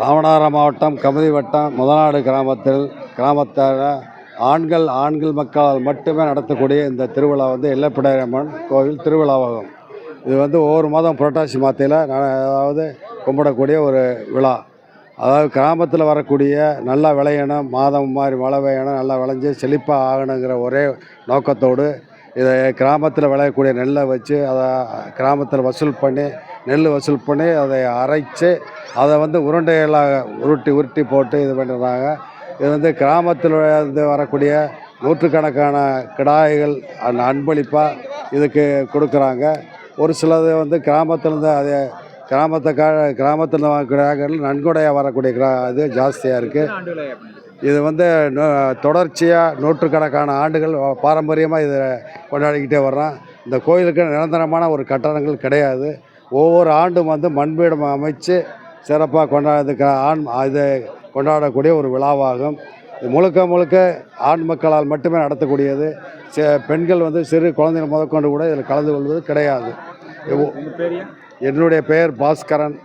ராமநாதபுரம் மாவட்டம் கமதி வட்டம் முதநாடு கிராமத்தில் கிராமத்தார ஆண்கள் ஆண்கள் மக்களால் மட்டுமே நடத்தக்கூடிய இந்த திருவிழா வந்து எல்லப்பிடாரியம்மன் கோவில் திருவிழாவாகும். இது வந்து ஒவ்வொரு மாதம் புரட்டாசி மாதத்தில் அதாவது கும்பிடக்கூடிய ஒரு விழா. அதாவது கிராமத்தில் வரக்கூடிய நல்லா விளையணும் மாதம் மாதிரி மழை பெய்யணும் நல்லா விளைஞ்சி செழிப்பாக ஆகணுங்கிற ஒரே நோக்கத்தோடு இதை கிராமத்தில் விளையக்கூடிய நெல்லை வச்சு அதை கிராமத்தில் வசூல் பண்ணி நெல் வசூல் பண்ணி அதை அரைச்சி அதை வந்து உருண்டைகளாக உருட்டி உருட்டி போட்டு இது பண்ணுறாங்க இது வந்து கிராமத்தில் இருந்து வரக்கூடிய நூற்றுக்கணக்கான கிடாய்கள் அந்த அன்பளிப்பாக இதுக்கு கொடுக்குறாங்க. ஒரு சிலது வந்து கிராமத்திலேருந்து அது கிராமத்தை கிராமத்தில் வரக்கூடிய நன்கொடையாக வரக்கூடிய கிரா இது ஜாஸ்தியாக இருக்குது இது வந்து தொடர்ச்சியாக நூற்றுக்கணக்கான ஆண்டுகள் பாரம்பரியமாக இதை கொண்டாடிக்கிட்டே வர்றோம். இந்த கோயிலுக்கு நிரந்தரமான ஒரு கட்டணங்கள் கிடையாது. ஒவ்வொரு ஆண்டும் வந்து மண்பீடம் அமைச்சு சிறப்பாக கொண்டாடு ஆண் இது கொண்டாடக்கூடிய ஒரு விழாவாகும். இது முழுக்க முழுக்க ஆண் மக்களால் மட்டுமே நடத்தக்கூடியது. சி- பெண்கள் வந்து சிறு குழந்தைகள் முதற்கொண்டு கூட இதில் கலந்து கொள்வது கிடையாது? என்னுடைய பெயர் பாஸ்கரன்.